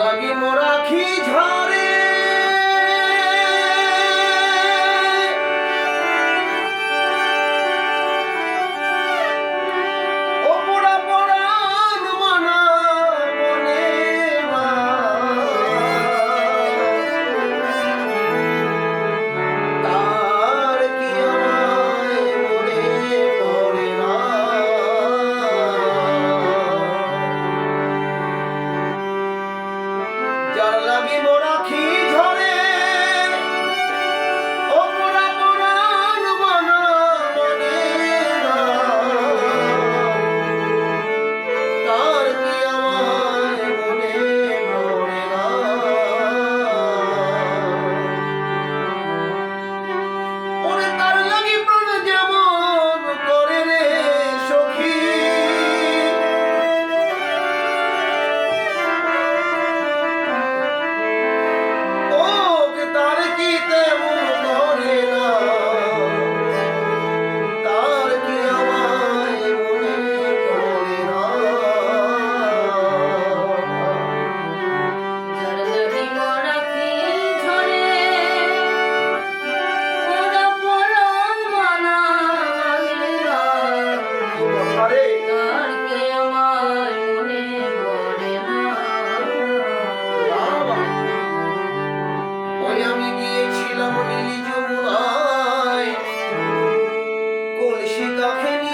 লাগি মোরা খি ঝরে? আল্লাহ নবী তখন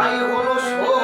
কোথায় হলো শোক।